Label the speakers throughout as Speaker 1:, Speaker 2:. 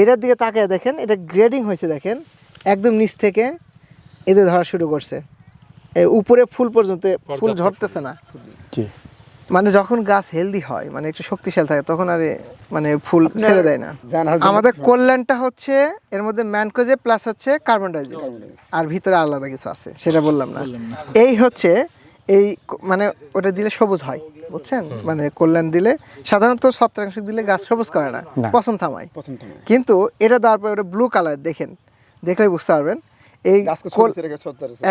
Speaker 1: এটার দিকে তাকিয়ে দেখেন এটা গ্রেডিং হয়েছে দেখেন একদম নিচ থেকে এদের ধরা শুরু করছে। উপরে ফুল পর্যন্ত ফুল ঝরতেছে না। মানে যখন গাছ হেলদি হয় মানে একটু শক্তিশালী থাকে তখন আর মানে ফুল ছেড়ে দেয় না। আমাদের কল্যাণটা হচ্ছে এর মধ্যে ম্যানকোজে প্লাস হচ্ছে কার্বন ডাইঅক্সাইড আর ভিতরে আলাদা কিছু আছে সেটা বললাম না। এই হচ্ছে এই মানে ওটা দিলে সবুজ হয় বুঝছেন? মানে কল্যাণ দিলে সাধারণত ছত্রাংশ দিলে গাছ সবুজ করে না। পছন্দ থামায়। কিন্তু এটা দেওয়ার পরে ওটা ব্লু কালার দেখেন দেখলে বুঝতে পারবেন। এই।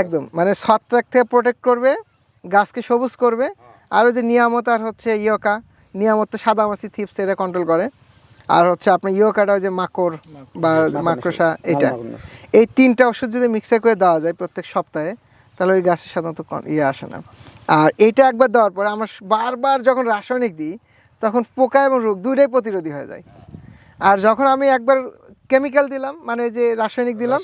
Speaker 1: একদম মানে ছত্রাক থেকে প্রোটেক্ট করবে গাছকে সবুজ করবে আর ওই যে নিয়ামত আর হচ্ছে ইয়োকা নিয়ামত তো সাদা মাছি থিপস এটা কন্ট্রোল করে। আর হচ্ছে আপনার ইয়োকাটা ওই যে মাকড় বা মাকড়সা এটা এই তিনটা ওষুধ যদি মিক্সার করে দেওয়া যায় প্রত্যেক সপ্তাহে তাহলে ওই গাছে সাধারণত কন- ইয়ে আসে না। আর এইটা একবার দেওয়ার পরে আমরা বারবার যখন রাসায়নিক দিই তখন পোকা এবং রোগ দুইটাই প্রতিরোধী হয়ে যায়। আর যখন আমি একবার কেমিক্যাল দিলাম মানে এই যে রাসায়নিক দিলাম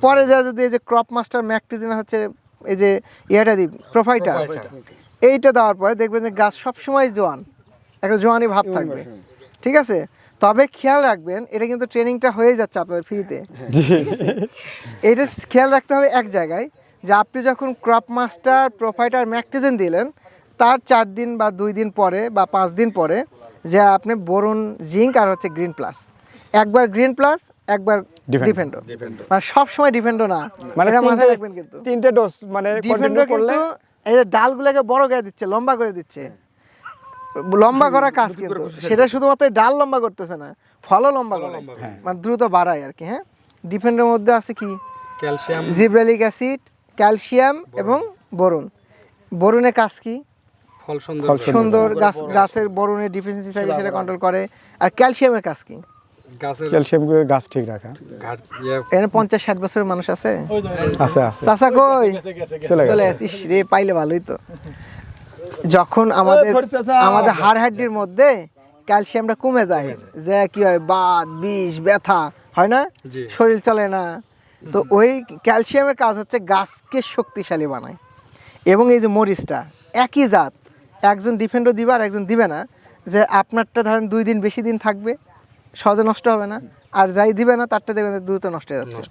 Speaker 1: পরে যা যদি এই যে ক্রপ মাস্টার ম্যাকটিজিন হচ্ছে এই যে ইয়েটা দিই প্রোফাইটা এইটা দেওয়ার পরে দেখবেন যে গাছ সবসময় জোয়ান একটা জোয়ানি ভাব থাকবে। ঠিক আছে? তবে খেয়াল রাখবেন এটা কিন্তু ট্রেনিংটা হয়ে যাচ্ছে আপনাদের ফ্রিতে এটা খেয়াল রাখতে হবে এক জায়গায় যে আপনি যখন ক্রপ মাস্টার প্রোফাইটার ম্যাকটিজেন দিলেন তার চার দিন বা দুই দিন পরে বা পাঁচ দিন পরে যে আপনি বোরন জিঙ্ক আর হচ্ছে গ্রিন প্লাস একবার গ্রিন প্লাস একবার ডিফেন্ডো মানে সব সময় ডিফেন্ডো না।
Speaker 2: মানে
Speaker 1: এটা মাথায়
Speaker 2: তিনটে-
Speaker 1: রাখবেন কিন্তু।
Speaker 2: তিনটে ডোজ মানে
Speaker 1: ডিফেন্ডো
Speaker 2: করলে
Speaker 1: কিন্তু এই যে ডালগুলোকে বড় করে দিচ্ছে লম্বা করে দিচ্ছে। লম্বা করা কাজ কিন্তু। সেটা শুধুমাত্র ডাল লম্বা করতেছে না ফলও লম্বা করে। মানে দ্রুত বাড়ায় আর কি হ্যাঁ। ডিফেন্ডের মধ্যে আছে কি?
Speaker 3: ক্যালসিয়াম
Speaker 1: জিব্রেলিক অ্যাসিড ক্যালসিয়াম এবং বোরন বোরনের কাজ কি?
Speaker 3: ফল সুন্দর
Speaker 1: সুন্দর। গাছ গাছের বোরনের ডিফিসিয়েন্সি থাকলে সেটা কন্ট্রোল করে। আর ক্যালসিয়ামের কাজ কি?
Speaker 2: ক্যালসিয়াম গাছ ঠিক রাখা।
Speaker 3: ইয়ে।
Speaker 1: এখানে পঞ্চাশ ষাট বছরের মানুষ আছে?
Speaker 2: আছে আছে।
Speaker 1: চাচা কই?
Speaker 2: চলে
Speaker 1: আসিস রে পাইলে ভালোই তো। যখন আমাদের আমাদের হাড় হাড্ডির মধ্যে ক্যালসিয়ামটা কমে যায়। যে কি হয়? বাত বিষ ব্যথা হয় না? শরীর চলে না। তো ওই ক্যালসিয়ামের কাজ হচ্ছে গাছকে শক্তিশালী বানায়। এবং এই যে মরিচটা একই জাত একজন ডিফেন্ডও দিবে আর একজন দিবে না। যে আপনারটা ধরেন দুই দিন বেশি দিন থাকবে সহজে নষ্ট হবে না। আর যাই দিবে না তারটা দেখবেন দ্রুত নষ্ট হয়ে যাচ্ছে।